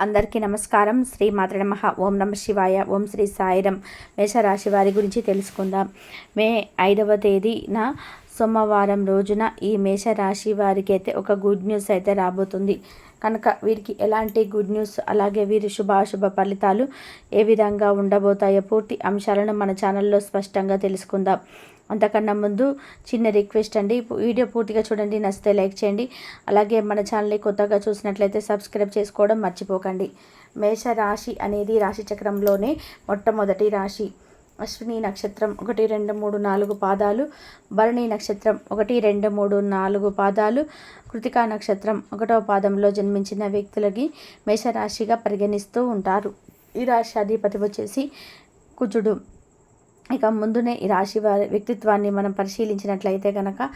అందరికీ నమస్కారం. శ్రీ మాతృ నమ. ఓం నమ శివాయ. ఓం శ్రీ సాయిరం. మేషరాశి వారి గురించి తెలుసుకుందాం. మే ఐదవ తేదీన సోమవారం రోజున ఈ మేషరాశి వారికి అయితే ఒక గుడ్ న్యూస్ అయితే రాబోతుంది. కనుక వీరికి ఎలాంటి గుడ్ న్యూస్ అలాగే వీరి శుభాశుభ ఫలితాలు ఏ విధంగా ఉండబోతాయో పూర్తి అంశాలను మన ఛానల్లో స్పష్టంగా తెలుసుకుందాం. అంతకన్నా ముందు చిన్న రిక్వెస్ట్ అండి. వీడియో పూర్తిగా చూడండి నచ్చితే లైక్ చేయండి. అలాగే మన ఛానల్ని కొత్తగా చూసినట్లయితే సబ్స్క్రైబ్ చేసుకోవడం మర్చిపోకండి. మేష రాశి అనేది రాశి చక్రంలోనే మొట్టమొదటి రాశి. అశ్విని నక్షత్రం ఒకటి రెండు మూడు నాలుగు పాదాలు. భరణి నక్షత్రం ఒకటి రెండు మూడు నాలుగు పాదాలు. కృతికా నక్షత్రం ఒకటవ పాదంలో జన్మించిన వ్యక్తులకి మేషరాశిగా పరిగణిస్తూ ఉంటారు. ఈ రాశి అధిపతి వచ్చేసి కుజుడు. ఇక ముందునే ఈ రాశి వారి వ్యక్తిత్వాన్ని మనం పరిశీలించినట్లయితే కనుక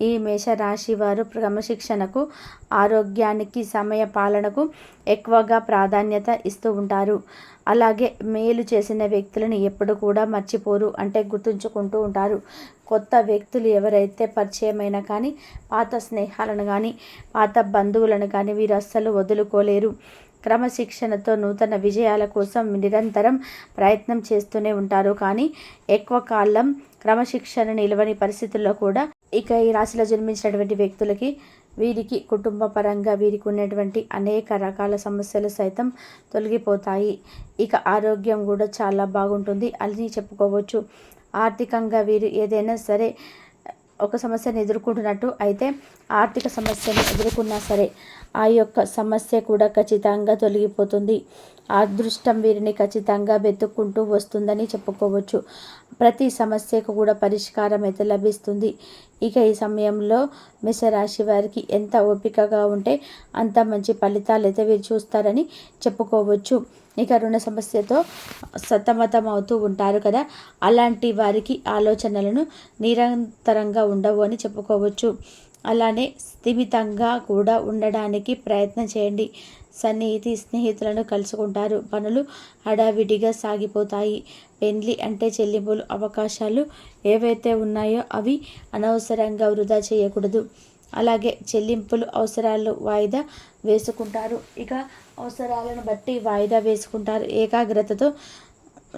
ఈ మేషరాశి వారు క్రమశిక్షణకు ఆరోగ్యానికి సమయ పాలనకు ఎక్కువగా ప్రాధాన్యత ఇస్తూ ఉంటారు. అలాగే మేలు చేసిన వ్యక్తులను ఎప్పుడు కూడా మర్చిపోరు అంటే గుర్తుంచుకుంటూ ఉంటారు. కొత్త వ్యక్తులు ఎవరైతే పరిచయమైనా కానీ పాత స్నేహాలను కానీ పాత బంధువులను కానీ వీరు అస్సలు వదులుకోలేరు. క్రమశిక్షణతో నూతన విజయాల కోసం నిరంతరం ప్రయత్నం చేస్తూనే ఉంటారు. కానీ ఎక్కువ కాలం క్రమశిక్షణ నిలవని పరిస్థితుల్లో కూడా ఇక ఈ రాశిలో జన్మించినటువంటి వ్యక్తులకి వీరికి కుటుంబ పరంగా వీరికి ఉన్నటువంటి అనేక రకాల సమస్యలు సైతం తొలగిపోతాయి. ఇక ఆరోగ్యం కూడా చాలా బాగుంటుంది అని చెప్పుకోవచ్చు. ఆర్థికంగా వీరు ఏదైనా సరే ఒక సమస్యను ఎదుర్కొంటున్నట్టు అయితే ఆర్థిక సమస్యను ఎదుర్కొన్నా సరే ఆ యొక్క సమస్య కూడా ఖచ్చితంగా తొలగిపోతుంది. అదృష్టం వీరిని ఖచ్చితంగా వెతుక్కుంటూ వస్తుందని చెప్పుకోవచ్చు. ప్రతి సమస్యకు కూడా పరిష్కారం అయితే లభిస్తుంది. ఇక ఈ సమయంలో మేషరాశి వారికి ఎంత ఓపికగా ఉంటే అంత మంచి ఫలితాలు అయితే వీరు చూస్తారని చెప్పుకోవచ్చు. ఇక రుణ సమస్యతో సతమతం అవుతూ ఉంటారు కదా. అలాంటి వారికి ఆలోచనలను నిరంతరంగా ఉండవు అని చెప్పుకోవచ్చు. అలానే స్థిమితంగా కూడా ఉండడానికి ప్రయత్నం చేయండి. సన్నిహితి స్నేహితులను కలుసుకుంటారు. పనులు హడావిడిగా సాగిపోతాయి. పెండ్లి అంటే చెల్లింపులు అవకాశాలు ఏవైతే ఉన్నాయో అవి అనవసరంగా వృధా చేయకూడదు. అలాగే చెల్లింపులు అవసరాలు వాయిదా వేసుకుంటారు. ఇక అవసరాలను బట్టి వాయిదా వేసుకుంటారు. ఏకాగ్రతతో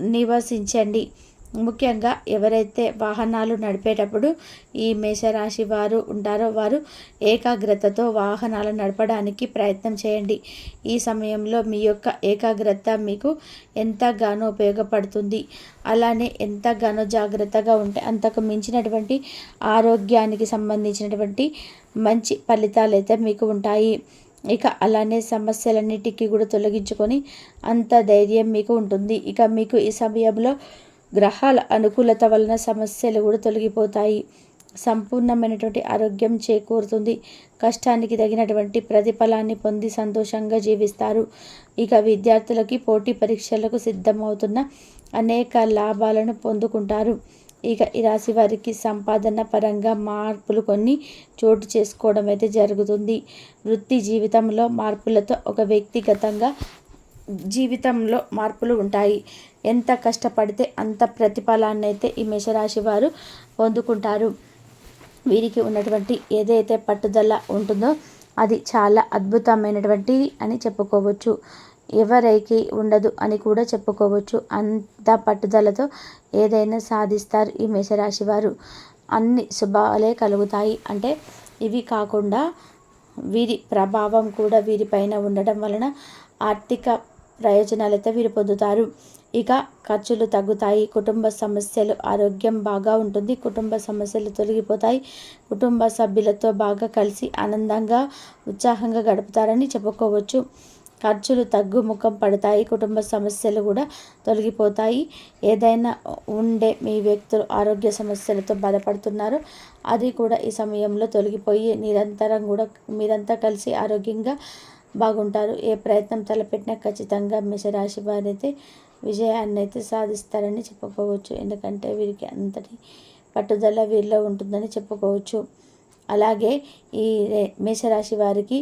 నివసించండి. ముఖ్యంగా ఎవరైతే వాహనాలు నడిపేటప్పుడు ఈ మేషరాశి వారు ఉంటారో వారు ఏకాగ్రతతో వాహనాలు నడపడానికి ప్రయత్నం చేయండి. ఈ సమయంలో మీ యొక్క ఏకాగ్రత మీకు ఎంతగానో ఉపయోగపడుతుంది. అలానే ఎంతగానో జాగ్రత్తగా ఉంటే అంతకు మించినటువంటి ఆరోగ్యానికి సంబంధించినటువంటి మంచి ఫలితాలు అయితే మీకు ఉంటాయి. ఇక అలానే సమస్యలన్నిటికీ కూడా తొలగించుకొని అంత ధైర్యం మీకు ఉంటుంది. ఇక మీకు ఈ సమయంలో గ్రహాల అనుకూలత వలన సమస్యలు కూడా తొలగిపోతాయి. సంపూర్ణమైనటువంటి ఆరోగ్యం చేకూరుతుంది. కష్టానికి తగినటువంటి ప్రతిఫలాన్ని పొంది సంతోషంగా జీవిస్తారు. ఇక విద్యార్థులకి పోటీ పరీక్షలకు సిద్ధమవుతున్న అనేక లాభాలను పొందుకుంటారు. ఇక ఈ రాశి వారికి సంపాదన పరంగా మార్పులు కొన్ని చోటు చేసుకోవడం అయితే జరుగుతుంది. వృత్తి జీవితంలో మార్పులతో ఒక వ్యక్తిగతంగా జీవితంలో మార్పులు ఉంటాయి. ఎంత కష్టపడితే అంత ప్రతిఫలాన్ని అయితే ఈ మేషరాశి వారు పొందుకుంటారు. వీరికి ఉన్నటువంటి ఏదైతే పట్టుదల ఉంటుందో అది చాలా అద్భుతమైనటువంటిది అని చెప్పుకోవచ్చు. ఎవరికి ఉండదు అని కూడా చెప్పుకోవచ్చు. అంత పట్టుదలతో ఏదైనా సాధిస్తారు ఈ మేషరాశి వారు. అన్ని శుభాలే కలుగుతాయి. అంటే ఇవి కాకుండా వీరి ప్రభావం కూడా వీరిపైన ఉండడం వలన ఆర్థిక ప్రయోజనాలైతే వీరు పొందుతారు ఇక ఖర్చులు తగ్గుతాయి. కుటుంబ సమస్యలు ఆరోగ్యం బాగా ఉంటుంది. కుటుంబ సమస్యలు తొలగిపోతాయి. కుటుంబ సభ్యులతో బాగా కలిసి ఆనందంగా ఉత్సాహంగా గడుపుతారని చెప్పుకోవచ్చు. ఖర్చులు తగ్గుముఖం పడతాయి. కుటుంబ సమస్యలు కూడా తొలగిపోతాయి. ఏదైనా ఉండే మీ వ్యక్తులు ఆరోగ్య సమస్యలతో బాధపడుతున్నారు. అది కూడా ఈ సమయంలో తొలగిపోయి నిరంతరం కూడా మీరంతా కలిసి ఆరోగ్యంగా బాగుంటారు. ఏ ప్రయత్నం తలపెట్టినా ఖచ్చితంగా మేషరాశి వారైతే విజయాన్ని అయితే సాధిస్తారని చెప్పుకోవచ్చు. ఎందుకంటే వీరికి అంతటి పట్టుదల వీరిలో ఉంటుందని చెప్పుకోవచ్చు. అలాగే ఈ మేషరాశి వారికి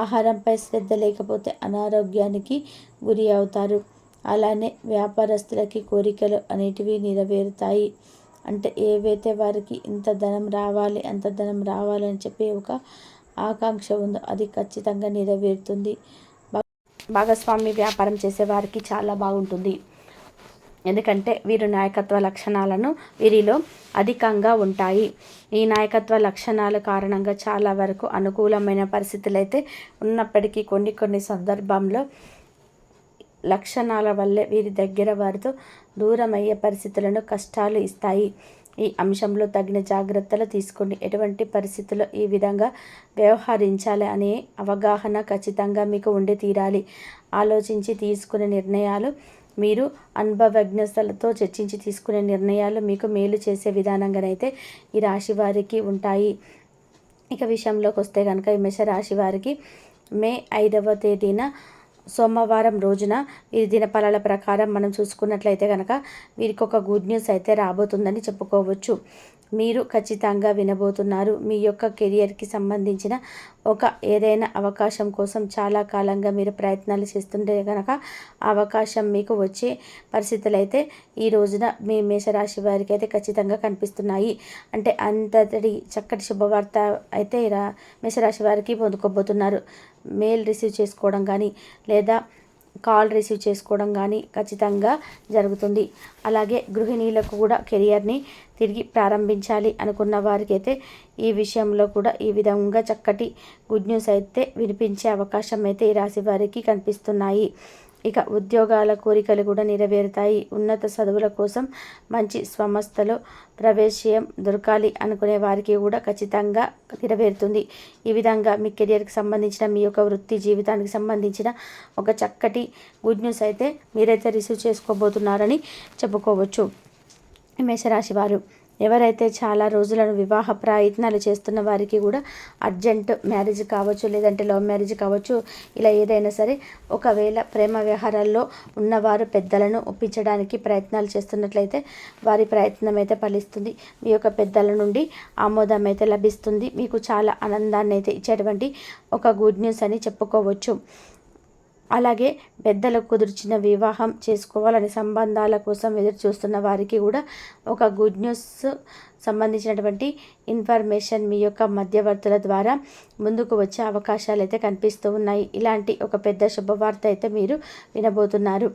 ఆహారంపై శ్రద్ధ లేకపోతే అనారోగ్యానికి గురి అవుతారు. అలానే వ్యాపారస్తులకి కోరికలు అనేటివి నెరవేరుతాయి. అంటే ఏవైతే వారికి ఇంత ధనం రావాలి అంత ధనం రావాలని చెప్పి ఒక ఆకాంక్ష ఉందో అది ఖచ్చితంగా నెరవేరుతుంది. భాగస్వామి వ్యాపారం చేసే వారికి చాలా బాగుంటుంది. ఎందుకంటే వీరు నాయకత్వ లక్షణాలను వీరిలో అధికంగా ఉంటాయి. ఈ నాయకత్వ లక్షణాల కారణంగా చాలా వరకు అనుకూలమైన పరిస్థితులు అయితే ఉన్నప్పటికీ కొన్ని కొన్ని సందర్భంలో లక్షణాల వల్లే వీరి దగ్గర వారితో దూరమయ్యే పరిస్థితులను కష్టాలు ఇస్తాయి. ఈ అంశంలో తగిన జాగ్రత్తలు తీసుకోండి. ఎటువంటి పరిస్థితుల్లో ఈ విధంగా వ్యవహరించాలి అనే అవగాహన ఖచ్చితంగా మీకు ఉండి తీరాలి. ఆలోచించి తీసుకునే నిర్ణయాలు మీరు అనుభవజ్ఞతలతో చర్చించి తీసుకునే నిర్ణయాలు మీకు మేలు చేసే విధానంగానైతే ఈ రాశి వారికి ఉంటాయి. ఇక విషయంలోకి వస్తే కనుక ఈ మేష రాశి వారికి మే ఐదవ తేదీన సోమవారం రోజున వీరి దినఫలాల ప్రకారం మనం చూసుకున్నట్లయితే కనుక వీరికి ఒక గుడ్ న్యూస్ అయితే రాబోతుందని చెప్పుకోవచ్చు. మీరు ఖచ్చితంగా వినబోతున్నారు. మీ యొక్క కెరియర్కి సంబంధించిన ఒక ఏదైనా అవకాశం కోసం చాలా కాలంగా మీరు ప్రయత్నాలు చేస్తుంటే కనుక అవకాశం మీకు వచ్చే పరిస్థితులు అయితే ఈ రోజున మీ మేషరాశి వారికి అయితే ఖచ్చితంగా కనిపిస్తున్నాయి. అంటే అంతటి చక్కటి శుభవార్త అయితే రా మేషరాశి వారికి పొందుకోబోతున్నారు. మెయిల్ రిసీవ్ చేసుకోవడం కానీ లేదా కాల్ రిసీవ్ చేసుకోవడం కానీ ఖచ్చితంగా జరుగుతుంది. అలాగే గృహిణీలకు కూడా కెరియర్ని తిరిగి ప్రారంభించాలి అనుకున్న వారికి అయితే ఈ విషయంలో కూడా ఈ విధంగా చక్కటి గుడ్ న్యూస్ అయితే వినిపించే అవకాశం అయితే ఈ రాశి వారికి కనిపిస్తున్నాయి. ఇక ఉద్యోగాల కోరికలు కూడా నెరవేరుతాయి. ఉన్నత చదువుల కోసం మంచి సంస్థలో ప్రవేశం దొరకాలి అనుకునే వారికి కూడా ఖచ్చితంగా నెరవేరుతుంది. ఈ విధంగా మీ కెరియర్కి సంబంధించిన మీ యొక్క వృత్తి జీవితానికి సంబంధించిన ఒక చక్కటి గుడ్ న్యూస్ అయితే మీరైతే రిసీవ్ చేసుకోబోతున్నారని చెప్పుకోవచ్చు. మేషరాశి వారు ఎవరైతే చాలా రోజులను వివాహ ప్రయత్నాలు చేస్తున్న వారికి కూడా అర్జెంట్ మ్యారేజ్ కావచ్చు లేదంటే లవ్ మ్యారేజ్ కావచ్చు ఇలా ఏదైనా సరే ఒకవేళ ప్రేమ వ్యవహారాల్లో ఉన్నవారు పెద్దలను ఒప్పించడానికి ప్రయత్నాలు చేస్తున్నట్లయితే వారి ప్రయత్నం అయితే ఫలిస్తుంది. మీ యొక్క పెద్దల నుండి ఆమోదం అయితే లభిస్తుంది. మీకు చాలా ఆనందాన్ని అయితే ఇచ్చేటువంటి ఒక గుడ్ న్యూస్ అని చెప్పుకోవచ్చు. అలాగే పెద్దలకు కుదిర్చిన వివాహం చేసుకోవాలని సంబంధాల కోసం ఎదురు చూస్తున్న వారికి కూడా ఒక గుడ్ న్యూస్ సంబంధించినటువంటి ఇన్ఫర్మేషన్ మీ యొక్క మధ్యవర్తుల ద్వారా ముందుకు వచ్చే అవకాశాలు అయితే కనిపిస్తూ ఉన్నాయి. ఇలాంటి ఒక పెద్ద శుభవార్త అయితే మీరు వినబోతున్నారు.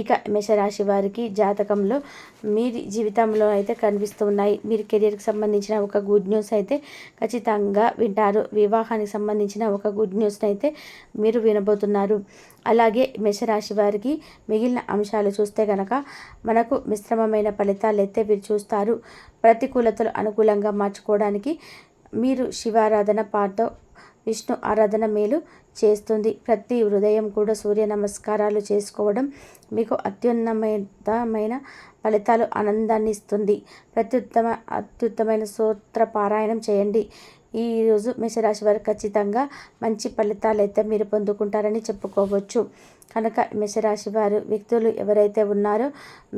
ఇక మేషరాశి వారికి జాతకంలో మీ జీవితంలో అయితే కనిపిస్తూ ఉన్నాయి. మీరు కెరియర్కి సంబంధించిన ఒక గుడ్ న్యూస్ అయితే ఖచ్చితంగా వింటారు. వివాహానికి సంబంధించిన ఒక గుడ్ న్యూస్ని అయితే మీరు వినబోతున్నారు. అలాగే మేషరాశి వారికి మిగిలిన అంశాలు చూస్తే కనుక మనకు మిశ్రమమైన ఫలితాలు అయితే వీరు చూస్తారు. ప్రతికూలతలు అనుకూలంగా మార్చుకోవడానికి మీరు శివారాధన పాటతో విష్ణు ఆరాధన మేలు చేస్తుంది. ప్రతి హృదయం కూడా సూర్య నమస్కారాలు చేసుకోవడం మీకు అత్యున్నతమైన ఫలితాలు ఆనందాన్ని ఇస్తుంది. ప్రత్యుత్తమ అత్యుత్తమైన సూత్ర పారాయణం చేయండి. ఈరోజు మేషరాశి వారు ఖచ్చితంగా మంచి ఫలితాలు అయితే మీరు పొందుకుంటారని చెప్పుకోవచ్చు. కనుక మేషరాశి వారు వ్యక్తులు ఎవరైతే ఉన్నారో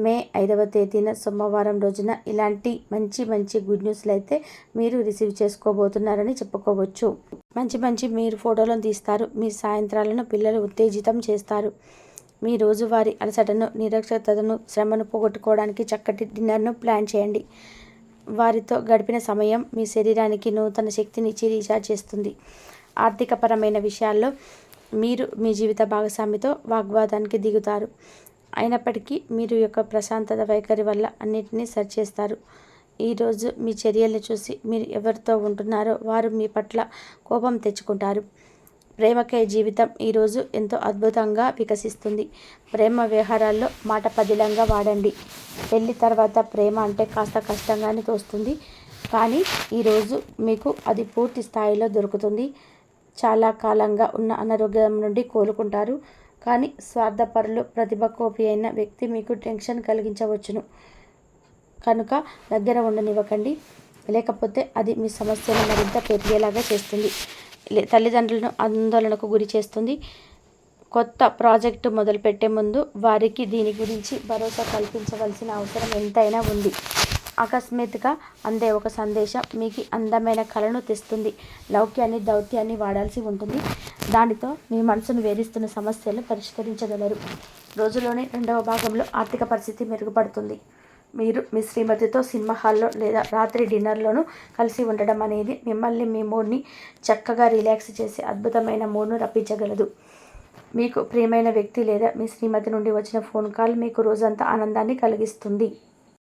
మే ఐదవ తేదీన సోమవారం రోజున ఇలాంటి మంచి మంచి గుడ్ న్యూస్లు అయితే మీరు రిసీవ్ చేసుకోబోతున్నారని చెప్పుకోవచ్చు. మంచి మంచి మీరు ఫోటోలను తీస్తారు. మీ సాయంత్రాలను పిల్లలు ఉత్తేజితం చేస్తారు. మీ రోజువారి అలసటను నిరక్షతను శ్రమను పోగొట్టుకోవడానికి చక్కటి డిన్నర్ను ప్లాన్ చేయండి. వారితో గడిపిన సమయం మీ శరీరానికి నూతన శక్తిని ఇచ్చి రీఛార్జ్ చేస్తుంది. ఆర్థికపరమైన విషయాల్లో మీరు మీ జీవిత భాగస్వామితో వాగ్వాదానికి దిగుతారు. అయినప్పటికీ మీరు యొక్క ప్రశాంతత వైఖరి వల్ల అన్నిటినీ సరి చేస్తారు ఈరోజు మీ చర్యలను చూసి మీరు ఎవరితో ఉంటున్నారో వారు మీ పట్ల కోపం తెచ్చుకుంటారు. ప్రేమకై జీవితం ఈరోజు ఎంతో అద్భుతంగా వికసిస్తుంది. ప్రేమ వ్యవహారాల్లో మాట పదిలంగా వాడండి. పెళ్ళి తర్వాత ప్రేమ అంటే కాస్త కష్టంగానే తోస్తుంది. కానీ ఈరోజు మీకు అది పూర్తి స్థాయిలో దొరుకుతుంది. చాలా కాలంగా ఉన్న అనారోగ్యం నుండి కోలుకుంటారు. కానీ స్వార్థపరులు ప్రతిభ కోపి అయిన వ్యక్తి మీకు టెన్షన్ కలిగించవచ్చును. కనుక దగ్గర ఉండనివ్వకండి. లేకపోతే అది మీ సమస్యను మరింత పెరిగేలాగా చేస్తుంది. తల్లిదండ్రులను ఆందోళనకు గురి చేస్తుంది. కొత్త ప్రాజెక్టు మొదలుపెట్టే ముందు వారికి దీని గురించి భరోసా కల్పించవలసిన అవసరం ఎంతైనా ఉంది. అకస్మాత్తుగా అందే ఒక సందేశం మీకు అందమైన కళను తెస్తుంది. లౌక్యాన్ని దౌత్యాన్ని వాడాల్సి ఉంటుంది. దానితో మీ మనసును వేధిస్తున్న సమస్యలు పరిష్కరించగలరు. రోజులోనే రెండవ భాగంలో ఆర్థిక పరిస్థితి మెరుగుపడుతుంది. మీరు మీ శ్రీమతితో సినిమా హాల్లో లేదా రాత్రి డిన్నర్లోనూ కలిసి ఉండడం అనేది మిమ్మల్ని మీ మూడ్ని చక్కగా రిలాక్స్ చేసి అద్భుతమైన మూడ్ను రప్పించగలదు. మీకు ప్రియమైన వ్యక్తి లేదా మీ శ్రీమతి నుండి వచ్చిన ఫోన్ కాల్ మీకు రోజంతా ఆనందాన్ని కలిగిస్తుంది.